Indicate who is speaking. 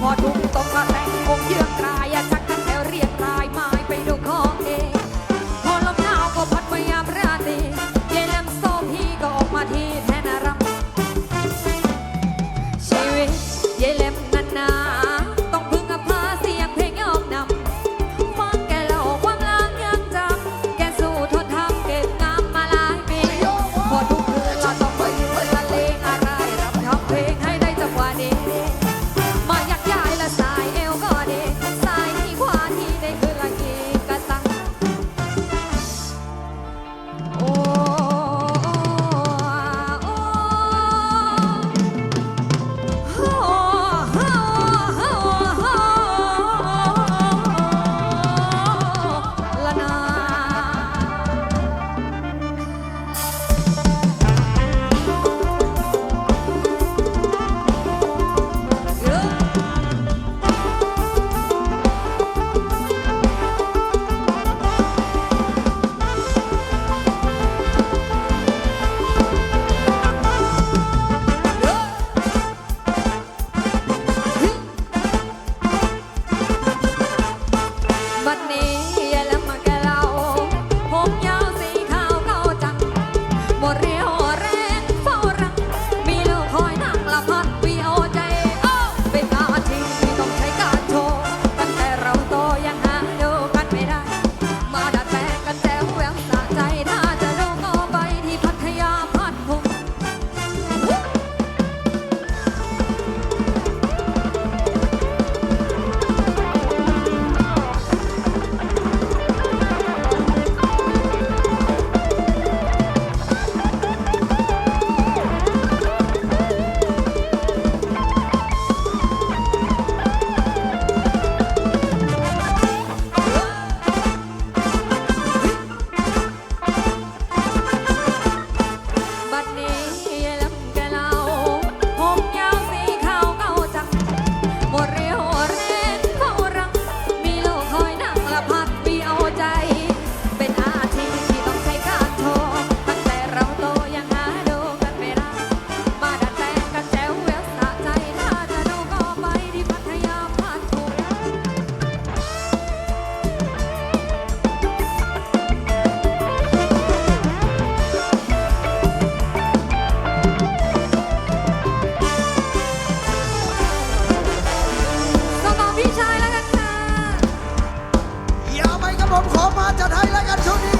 Speaker 1: พอทุงตกกระแส
Speaker 2: don't need